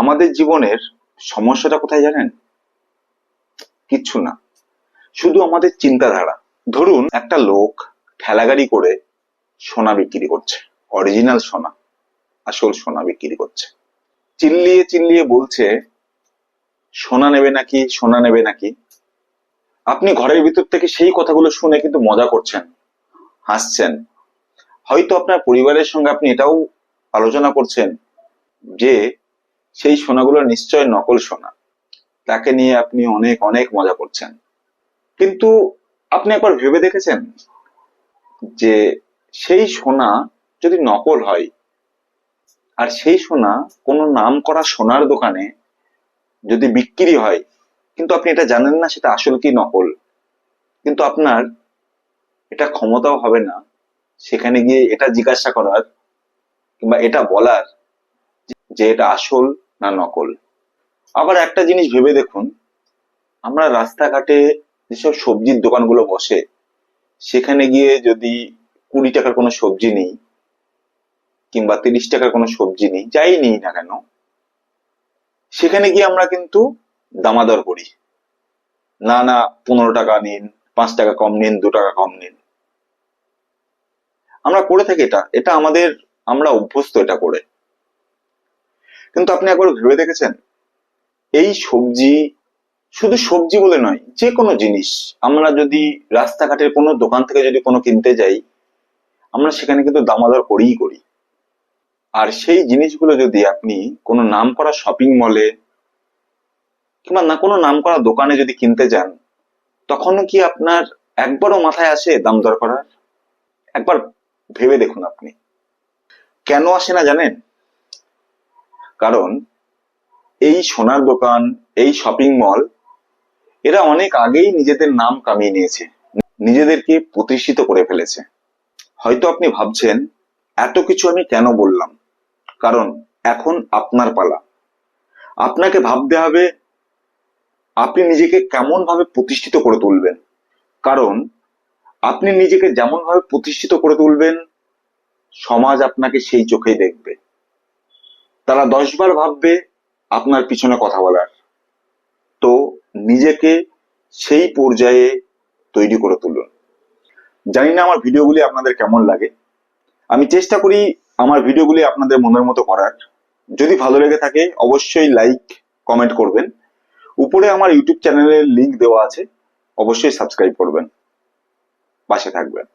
আমাদের জীবনের সমস্যাটা কোথায় জানেন? কিচ্ছু না। শুধু আমাদের চিন্তাধারা। ধরুন, একটা লোক ঠেলাগাড়ি করে সোনা বিক্রি করছে। অরিজিনাল সোনা, আসল সোনা বিক্রি করছে। চিল্লিয়ে চিল্লিয়ে বলছে, সোনা নেবে নাকি, সোনা নেবে নাকি? আপনি ঘরের ভিতর থেকে সেই কথাগুলো শুনে কিন্তু মজা করছেন, হাসছেন। হয়তো আপনার পরিবারের সঙ্গে আপনি এটাও আলোচনা করছেন যে সেই সোনাগুলো নিশ্চয় নকল সোনা। তাকে নিয়ে আপনি অনেক অনেক মজা করছেন। কিন্তু আপনি একবার ভেবে দেখেছেন যে সেই সোনা যদি নকল হয়, আর সেই সোনা কোনো নাম করা সোনার দোকানে যদি বিক্রি হয়, কিন্তু আপনি এটা জানেন না সেটা আসল কি নকল? কিন্তু আপনার এটা ক্ষমতাও হবে না। সেখানে গিয়ে এটা জিজ্ঞাসা করার কিংবা এটা বলার যে এটা আসল না নকল। আবার একটা জিনিস ভেবে দেখুন, আমরা রাস্তাঘাটে যেসব সবজির দোকানগুলো বসে, সেখানে গিয়ে যদি কুড়ি টাকার কোনো সবজি নেই কিংবা তিরিশ টাকার কোনো সবজি নেই, যাই নিই না কেন, সেখানে গিয়ে আমরা কিন্তু দামাদর করি। না না, পনেরো টাকা নিন, পাঁচ টাকা কম নিন, দু টাকা কম নিন। আমরা করে থাকি এটা এটা আমাদের, আমরা অভ্যস্ত এটা করে। কিন্তু আপনি একবার ভেবে দেখেছেন? এই সবজি শুধু সবজি বলে নয় যে কোনো জিনিস। আমরা যদি রাস্তাঘাটের কোনো দোকান থেকে যদি কোনো কিনতে যাই, আমরা সেখানে কিন্তু দামাদর করেই করি। আর সেই জিনিসগুলো যদি আপনি কোনো নাম করা শপিং মলে কিংবা না কোনো নাম করা দোকানে যদি কিনতে যান, তখনও কি আপনার একবারও মাথায় আসে দাম দর করার? একবার ভেবে দেখুন আপনি। কেন আসে না জানেন? কারণ এই সোনার দোকান, এই শপিং মল এরা অনেক আগেই নিজেদের নাম কামিয়ে নিয়েছে, নিজেদেরকে প্রতিষ্ঠিত করে ফেলেছে। হয়তো আপনি ভাবছেন, এত কিছু আমি কেন বললাম? কারণ এখন আপনার পালা। আপনাকে ভাবতে হবে, আপনি নিজেকে কেমন ভাবে প্রতিষ্ঠিত করে তুলবেন। কারণ আপনি নিজেকে যেমন ভাবে প্রতিষ্ঠিত করে তুলবেন, সমাজ আপনাকে সেই চোখেই দেখবে। তারা দশবার ভাববে আপনার পিছনে কথা বলার। তো নিজেকে সেই পর্যায়ে তৈরি করে তুলুন। জানি না আমার ভিডিওগুলি আপনাদের কেমন লাগে। আমি চেষ্টা করি আমার ভিডিওগুলি আপনাদের মনের মতো করার। যদি ভালো লেগে থাকে, অবশ্যই লাইক কমেন্ট করবেন। উপরে আমার ইউটিউব চ্যানেলের লিংক দেওয়া আছে, অবশ্যই সাবস্ক্রাইব করবেন। পাশে থাকবেন।